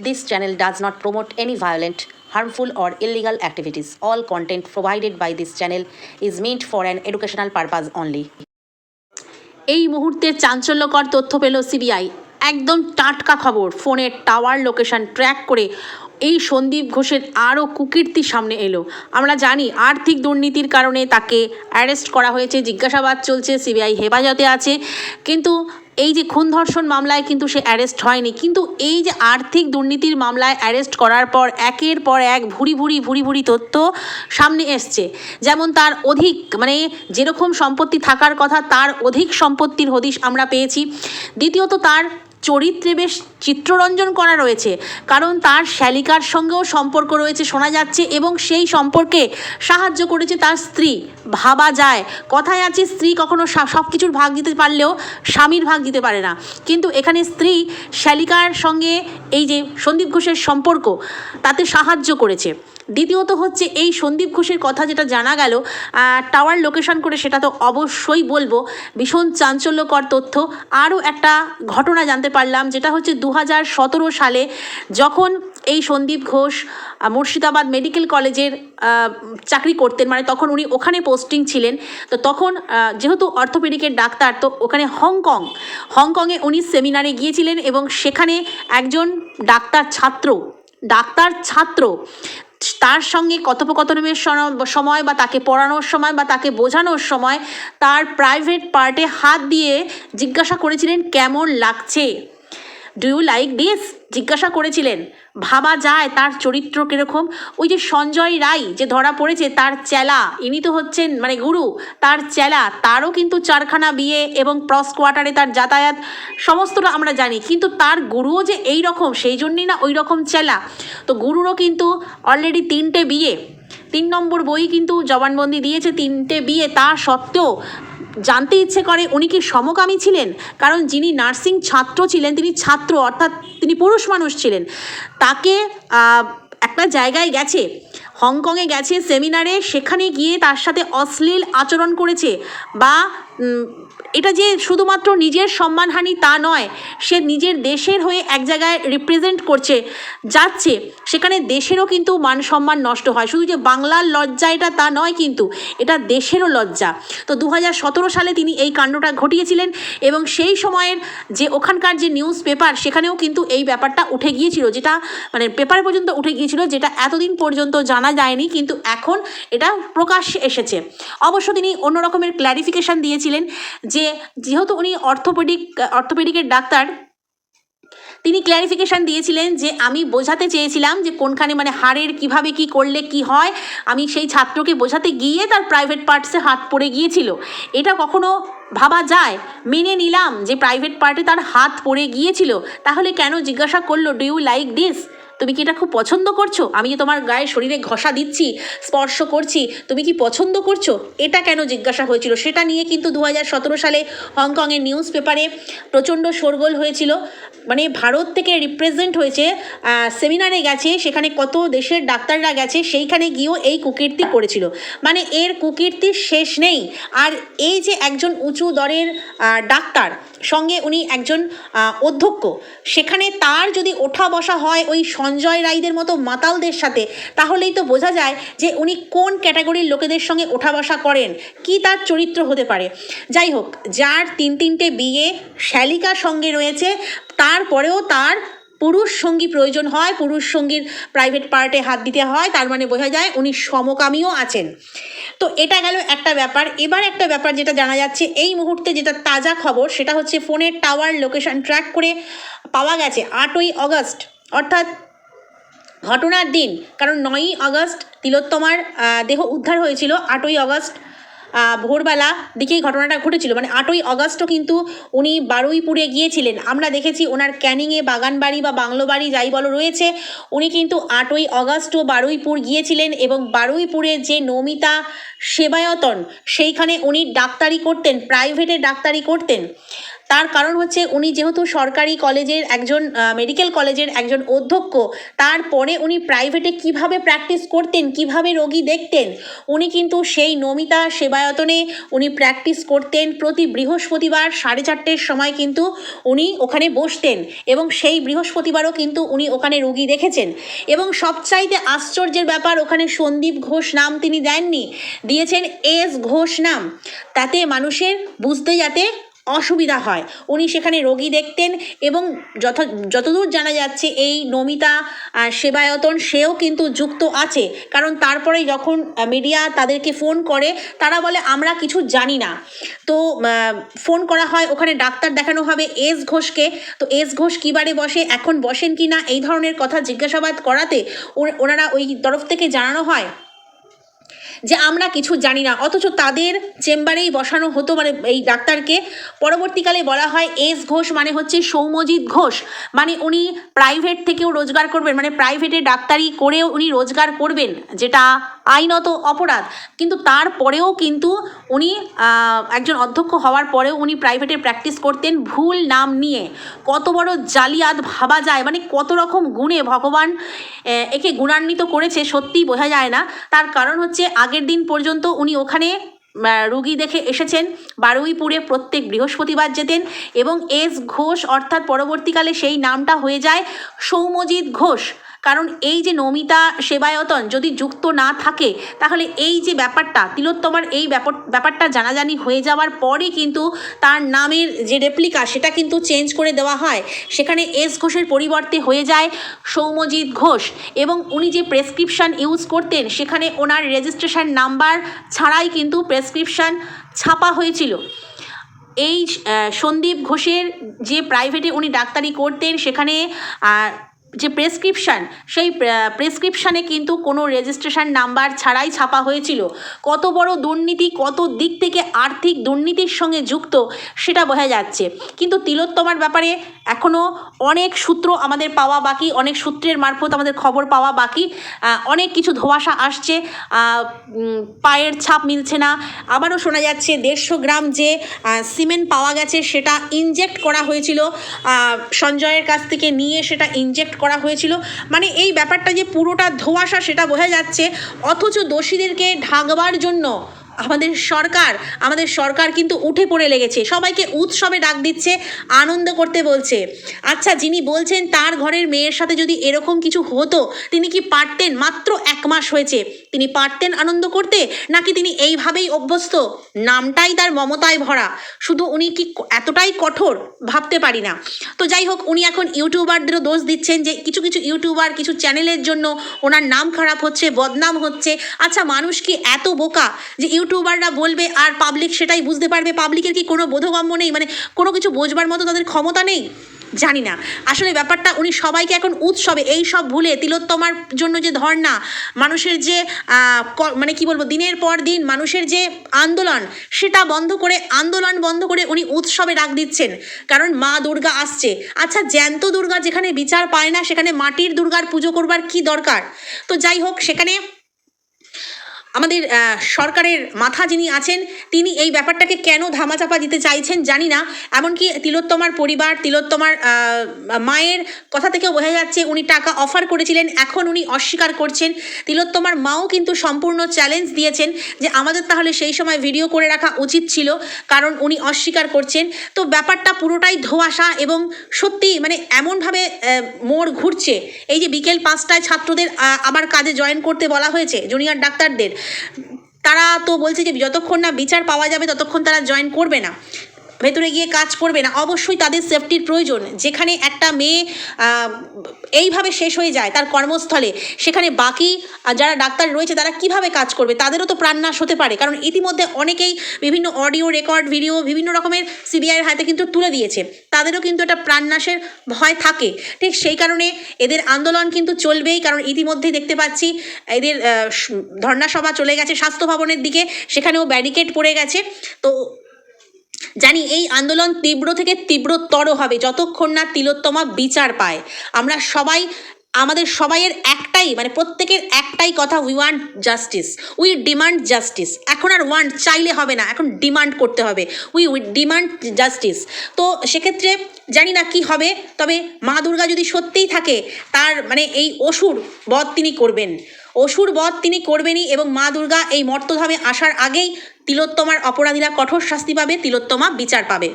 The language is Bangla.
This channel does not promote any violent, harmful, or illegal activities. All content provided by this channel is meant for an educational purpose only. এই মুহূর্তে চাঞ্চল্যকর তথ্য পেল সিবিআই একদম টাটকা খবর ফোনের টাওয়ার লোকেশন ট্র্যাক করে এই সন্দীপ ঘোষের আরও কুকীর্তি সামনে এলো আমরা জানি আর্থিক দুর্নীতির কারণে তাকে অ্যারেস্ট করা হয়েছে জিজ্ঞাসাবাদ চলছে সিবিআই হেফাজতে আছে কিন্তু এই যে খুন ধর্ষণ মামলায় কিন্তু সে অ্যারেস্ট হয়নি, কিন্তু এই যে আর্থিক দুর্নীতির মামলায় অ্যারেস্ট করার পর একের পর এক ভুরি ভুরি ভুরি ভুরি তথ্য সামনে এসছে। যেমন তার অধিক মানে যেরকম সম্পত্তি থাকার কথা তার অধিক সম্পত্তির হদিশ আমরা পেয়েছি। দ্বিতীয়ত তার চরিত্রে বেশ চিত্ররঞ্জন করা রয়েছে। কারণ তার শ্যালিকার সঙ্গেও সম্পর্ক রয়েছে শোনা যাচ্ছে এবং সেই সম্পর্কে সাহায্য করেছে তার স্ত্রী। ভাবা যায়। কথায় আছে, স্ত্রী কখনো সব কিছুর ভাগ দিতে পারলেও স্বামীর ভাগ দিতে পারে না। কিন্তু এখানে স্ত্রী শ্যালিকার সঙ্গে এই যে সন্দীপ ঘোষের সম্পর্ক, তাতে সাহায্য করেছে। দ্বিতীয়ত হচ্ছে এই সন্দীপ ঘোষের কথা যেটা জানা গেল টাওয়ার লোকেশন করে সেটা তো অবশ্যই বলব। ভীষণ চাঞ্চল্যকর তথ্য। আরও একটা ঘটনা জানতে পারলাম, যেটা হচ্ছে দু হাজার সতেরো সালে যখন এই সন্দীপ ঘোষ মুর্শিদাবাদ মেডিকেল কলেজের চাকরি করতেন মানে তখন উনি ওখানে পোস্টিং ছিলেন। তো তখন যেহেতু অর্থোপেডিকের ডাক্তার, তো ওখানে হংকং, হংকংয়ে উনি সেমিনারে গিয়েছিলেন এবং সেখানে একজন ডাক্তার ছাত্র ডাক্তার ছাত্র তার সঙ্গে কথোপকথনের সময় বা তাকে পড়ানোর সময় বা তাকে বোঝানোর সময় তার প্রাইভেট পার্টে হাত দিয়ে জিজ্ঞাসা করেছিলেন, কেমন লাগছে? ডু ইউ লাইক দিস জিজ্ঞাসা করেছিলেন। ভাবা যায় তার চরিত্র কীরকম। ওই যে সঞ্জয় রায় যে ধরা পড়েছে, তার চেলা। ইনি তো হচ্ছেন মানে গুরু, তার চেলা। তারও কিন্তু চারখানা বিয়ে এবং ক্রস কোয়ার্টারে তার যাতায়াত। সমস্তটা আমরা জানি, কিন্তু তার গুরুও যে এই রকম সেই জন্যই না ওই রকম চেলা। তো গুরুরও কিন্তু অলরেডি তিনটে বিয়ে। তিন নম্বর বই কিন্তু জবানবন্দি দিয়েছে, তিনটে বিয়ে। তা সত্ত্বেও জানতে ইচ্ছে করে উনি কি সমকামী ছিলেন? কারণ যিনি নার্সিং ছাত্র ছিলেন, তিনি ছাত্র, অর্থাৎ তিনি পুরুষ মানুষ ছিলেন। তাকে একটা জায়গায় গেছে, হংকংয়ে গেছে সেমিনারে, সেখানে গিয়ে তার সাথে অশ্লীল আচরণ করেছে বা এটা যে শুধুমাত্র নিজের সম্মানহানি তা নয়, সে নিজের দেশের হয়ে এক জায়গায় রিপ্রেজেন্ট করছে, যাচ্ছে, সেখানে দেশেরও কিন্তু মান সম্মান নষ্ট হয়। শুধু যে বাংলার লজ্জা এটা তা নয় কিন্তু, এটা দেশেরও লজ্জা। তো দু হাজার সতেরো সালে তিনি এই কাণ্ডটা ঘটিয়েছিলেন এবং সেই সময়ের যে ওখানকার যে নিউজ পেপার সেখানেও কিন্তু এই ব্যাপারটা উঠে গিয়েছিল, যেটা মানে পেপারে পর্যন্ত উঠে গিয়েছিল, যেটা এতদিন পর্যন্ত জানা যায়নি কিন্তু এখন এটা প্রকাশ্যে এসেছে। অবশ্য তিনি অন্য রকমের ক্ল্যারিফিকেশান দিয়েছিলেন যে যেহেতু উনি অর্থোপেডিক, অর্থোপেডিকের ডাক্তার, তিনি ক্ল্যারিফিকেশান দিয়েছিলেন যে আমি বোঝাতে চেয়েছিলাম যে কোনখানে মানে হাড়ের কীভাবে কি করলে কি হয়। আমি সেই ছাত্রকে বোঝাতে গিয়ে তার প্রাইভেট পার্টসে হাত পড়ে গিয়েছিল। এটা কখনো ভাবা যায়? মেনে নিলাম যে প্রাইভেট পার্টে তার হাত পড়ে গিয়েছিল। তাহলে কেন জিজ্ঞাসা করল ডু ইউ লাইক দিস তুমি কি এটা খুব পছন্দ করছ? আমি যে তোমার গায়ে শরীরে ঘষা দিচ্ছি, স্পর্শ করছি, তুমি কি পছন্দ করছ? এটা কেন জিজ্ঞাসা হয়েছিল? সেটা নিয়ে কিন্তু দু হাজার সতেরো সালে হংকংয়ের নিউজ পেপারে প্রচণ্ড শোরগোল হয়েছিল। মানে ভারত থেকে রিপ্রেজেন্ট হয়েছে সেমিনারে গেছে, সেখানে কত দেশের ডাক্তাররা গেছে, সেইখানে গিয়েও এই কুকীর্তি করেছিল মানে এর কুকীর্তির শেষ নেই। আর এই যে একজন উঁচু দরের ডাক্তার সঙ্গে উনি একজন অধ্যক্ষ। সেখানে তার যদি ওঠা বসা হয় ওই সঞ্জয় রায়দের মতো মাতালদের সাথে, তাহলেই তো বোঝা যায় যে উনি কোন ক্যাটাগরির লোকেদের সঙ্গে ওঠা বসা করেন, কি তার চরিত্র হতে পারে। যাই হোক, যার তিন তিনটে বিয়ে শ্যালিকার সঙ্গে রয়েছে, তারপরেও তার পুরুষ সঙ্গী প্রয়োজন হয়, পুরুষ সঙ্গীর প্রাইভেট পার্টে হাত দিতে হয়, তার মানে বোঝা যায় উনি সমকামীও আছেন। তো এটা গেল একটা ব্যাপার। এবার একটা ব্যাপার যেটা জানা যাচ্ছে, এই মুহূর্তে যেটা তাজা খবর, সেটা হচ্ছে ফোনের টাওয়ার লোকেশন ট্র্যাক করে পাওয়া গেছে আটই অগস্ট অর্থাৎ ঘটনার দিন, কারণ নয়ই আগস্ট তিলোত্তমার দেহ উদ্ধার হয়েছিল আটই আগস্ট। ভোরবেলা দিকেই ঘটনাটা ঘটেছিল। মানে আটই অগস্টও কিন্তু উনি বারুইপুরে গিয়েছিলেন। আমরা দেখেছি ওনার ক্যানিংয়ে বাগানবাড়ি বা বাংলো বাড়ি যাই বলো রয়েছে। উনি কিন্তু আটই আগস্টও বারুইপুর গিয়েছিলেন এবং বারুইপুরে যে নমিতা সেবায়তন, সেইখানে উনি ডাক্তারি করতেন, প্রাইভেটে ডাক্তারি করতেন। তার কারণ হচ্ছে উনি যেহেতু সরকারি কলেজের একজন মেডিকেল কলেজের একজন অধ্যক্ষ, তারপরে উনি প্রাইভেটে কীভাবে প্র্যাকটিস করতেন, কীভাবে রোগী দেখতেন, উনি কিন্তু সেই নমিতা সেবায়তনে উনি প্র্যাকটিস করতেন প্রতি বৃহস্পতিবার সাড়ে চারটের সময় কিন্তু উনি ওখানে বসতেন এবং সেই বৃহস্পতিবারও কিন্তু উনি ওখানে রোগী দেখেছেন। এবং সবচাইতে আশ্চর্যের ব্যাপার, ওখানে সন্দীপ ঘোষ নাম তিনি দেননি, দিয়েছেন এস ঘোষ নাম। তাতে মানুষের বুঝতে যাতে অসুবিধা হয়। উনি সেখানে রোগী দেখতেন এবং যত যতদূর জানা যাচ্ছে এই নমিতা সেবায়তন সেও কিন্তু যুক্ত আছে। কারণ তারপরে যখন মিডিয়া তাদেরকে ফোন করে, তারা বলে, আমরা কিছু জানি না। তো ফোন করা হয়, ওখানে ডাক্তার দেখানো হবে এস ঘোষকে। তো এস ঘোষ কী বারে বসে, এখন বসেন কি না এই ধরনের কথা জিজ্ঞাসাবাদ করাতে ওনারা ওই তরফ থেকে জানানো হয়। যে আমরা কিছু জানি না। অথচ তাদের চেম্বারেই বসানো হতো মানে এই ডাক্তারকে। পরবর্তীকালে বলা হয় এস ঘোষ মানে হচ্ছে সৌমজিৎ ঘোষ। মানে উনি প্রাইভেট থেকেও রোজগার করবেন মানে প্রাইভেটে ডাক্তারি করেও উনি রোজগার করবেন, যেটা আইনত অপরাধ। কিন্তু তারপরেও কিন্তু উনি একজন অধ্যক্ষ হওয়ার পরেও উনি প্রাইভেটে প্র্যাকটিস করতেন ভুল নাম নিয়ে। কত বড় জালিয়াত ভাবা যায় মানে কত রকম গুণে ভগবান একে গুণান্বিত করেছে সত্যিই বোঝা যায় না। তার কারণ হচ্ছে আগের দিন পর্যন্ত উনি ওখানে রুগী দেখে এসেছেন। বারুইপুরে প্রত্যেক বৃহস্পতিবার যেতেন এবং এস ঘোষ অর্থাৎ পরবর্তীকালে সেই নামটা হয়ে যায় সৌম্যজিৎ ঘোষ। কারণ এই যে নমিতা সেবায়তন যদি যুক্ত না থাকে, তাহলে এই যে ব্যাপারটা, তিলোত্তমার এই ব্যাপার, ব্যাপারটা জানাজানি হয়ে যাওয়ার পরে কিন্তু তার নামের যে রেপ্লিকা সেটা কিন্তু চেঞ্জ করে দেওয়া হয়। সেখানে এস ঘোষের পরিবর্তে হয়ে যায় সৌম্যজিৎ ঘোষ এবং উনি যে প্রেসক্রিপশন ইউজ করতেন, সেখানে ওনার রেজিস্ট্রেশন নাম্বার ছাড়াই কিন্তু প্রেসক্রিপশন ছাপা হয়েছিল। এই সন্দীপ ঘোষের যে প্রাইভেটে উনি ডাক্তারি করতেন, সেখানে যে প্রেসক্রিপশান সেই প্রেসক্রিপশানে কিন্তু কোনো রেজিস্ট্রেশন নাম্বার ছাড়াই ছাপা হয়েছিল। কত বড় দুর্নীতি, কত দিক থেকে আর্থিক দুর্নীতির সঙ্গে যুক্ত, সেটা বোঝা যাচ্ছে। কিন্তু তিলোত্তমার ব্যাপারে এখনও অনেক সূত্র আমাদের পাওয়া বাকি, অনেক সূত্রের মারফত আমাদের খবর পাওয়া বাকি। অনেক কিছু ধোঁয়াশা আসছে পায়ের ছাপ মিলছে না। আবারও শোনা যাচ্ছে দেড়শো গ্রাম যে সিমেন্ট পাওয়া গেছে, সেটা ইনজেক্ট করা হয়েছিল। সঞ্জয়ের কাছ থেকে নিয়ে সেটা ইনজেক্ট করা হয়েছিল। মানে এই ব্যাপারটা যে পুরোটা ধোঁয়াশা সেটা বোঝা যাচ্ছে। অথচ দোষীদেরকে ঢাকবার জন্য আমাদের সরকার আমাদের সরকার কিন্তু উঠে পড়ে লেগেছে। সবাইকে উৎসবে ডাক দিচ্ছে, আনন্দ করতে বলছে। আচ্ছা যিনি বলছেন তার ঘরের মেয়ের সাথে যদি এরকম কিছু হতো, তিনি কি পারতেন? মাত্র এক মাস হয়েছে। তিনি পারতেন আনন্দ করতে, নাকি তিনি এইভাবেই অভ্যস্ত? নামটাই তার মমতায় ভরা। শুধু উনি কি এতটাই কঠোর? ভাবতে পারি না। তো যাই হোক, উনি এখন ইউটিউবারদেরও দোষ দিচ্ছেন যে কিছু কিছু ইউটিউবার, কিছু চ্যানেলের জন্য ওনার নাম খারাপ হচ্ছে, বদনাম হচ্ছে। আচ্ছা মানুষ কি এত বোকা যে ইউটিউবাররা বলবে আর পাবলিক সেটাই বুঝতে পারবে। পাবলিকের কি কোনো বোধগম্য নেই? মানে কোনো কিছু বোঝবার মতো তাদের ক্ষমতা নেই? জানি না। আসলে ব্যাপারটা উনি সবাইকে এখন উৎসবে, এই সব ভুলে তিলোত্তমার জন্য যে ধর্না মানুষের যে মানে কি বলব, দিনের পর দিন মানুষের যে আন্দোলন, সেটা বন্ধ করে, আন্দোলন বন্ধ করে উনি উৎসবে ডাক দিচ্ছেন। কারণ মা দুর্গা আসছে। আচ্ছা জ্যান্ত দুর্গা যেখানে বিচার পায় না, সেখানে মাটির দুর্গার পুজো করবার কি দরকার? তো যাই হোক, সেখানে আমাদের সরকারের মাথা যিনি আছেন, তিনি এই ব্যাপারটাকে কেন ধামাচাপা দিতে চাইছেন জানি না। এমনকি তিলোত্তমার পরিবার, তিলোত্তমার মায়ের কথা থেকেও বোঝা যাচ্ছে উনি টাকা অফার করেছিলেন, এখন উনি অস্বীকার করছেন। তিলোত্তমার মাও কিন্তু সম্পূর্ণ চ্যালেঞ্জ দিয়েছেন যে আমাদের তাহলে সেই সময় ভিডিও করে রাখা উচিত ছিল, কারণ উনি অস্বীকার করছেন। তো ব্যাপারটা পুরোটাই ধোঁয়াশা এবং সত্যি মানে এমনভাবে মোড় ঘুরছে। এই যে বিকেল পাঁচটায় ছাত্রদের আবার কাজে জয়েন করতে বলা হয়েছে জুনিয়র ডাক্তারদের। তারা তো বলছে যে যতক্ষণ না বিচার পাওয়া যাবে ততক্ষণ তারা জয়েন করবে না। ভেতরে গিয়ে কাজ করবে না, অবশ্যই তাদের সেফটির প্রয়োজন। যেখানে একটা মেয়ে এইভাবে শেষ হয়ে যায় তার কর্মস্থলে, সেখানে বাকি যারা ডাক্তার রয়েছে তারা কীভাবে কাজ করবে? তাদেরও তো প্রাণনাশ হতে পারে, কারণ ইতিমধ্যে অনেকেই বিভিন্ন অডিও রেকর্ড ভিডিও বিভিন্ন রকমের সিবিআইয়ের হাতে কিন্তু তুলে দিয়েছে। তাদেরও কিন্তু একটা প্রাণনাশের ভয় থাকে। ঠিক সেই কারণে এদের আন্দোলন কিন্তু চলবেই, কারণ ইতিমধ্যেই দেখতে পাচ্ছি এদের ধর্ণা সভা চলে গেছে স্বাস্থ্য ভবনের দিকে, সেখানেও ব্যারিকেড পড়ে গেছে। তো জানি এই আন্দোলন তীব্র থেকে তীব্রতর হবে, যতক্ষণ না তিলোত্তমা বিচার পায়। আমরা সবাই, আমাদের সবাইয়ের একটাই মানে প্রত্যেকের একটাই কথা we want justice we demand justice এখন আর ওয়ান্ট চাইলে হবে না, এখন ডিমান্ড করতে হবে। উই উই ডিমান্ড জাস্টিস তো সেক্ষেত্রে জানি না কি হবে, তবে মা দুর্গা যদি সত্যিই থাকে, তার মানে এই অসুর বধ তিনি করবেন। অসুর বধ তিনি করবেনই এবং মা দুর্গা এই মর্তধামে আসার আগেই তিলোত্তমার অপরাধীরা কঠোর শাস্তি পাবে, তিলোত্তমা বিচার পাবে।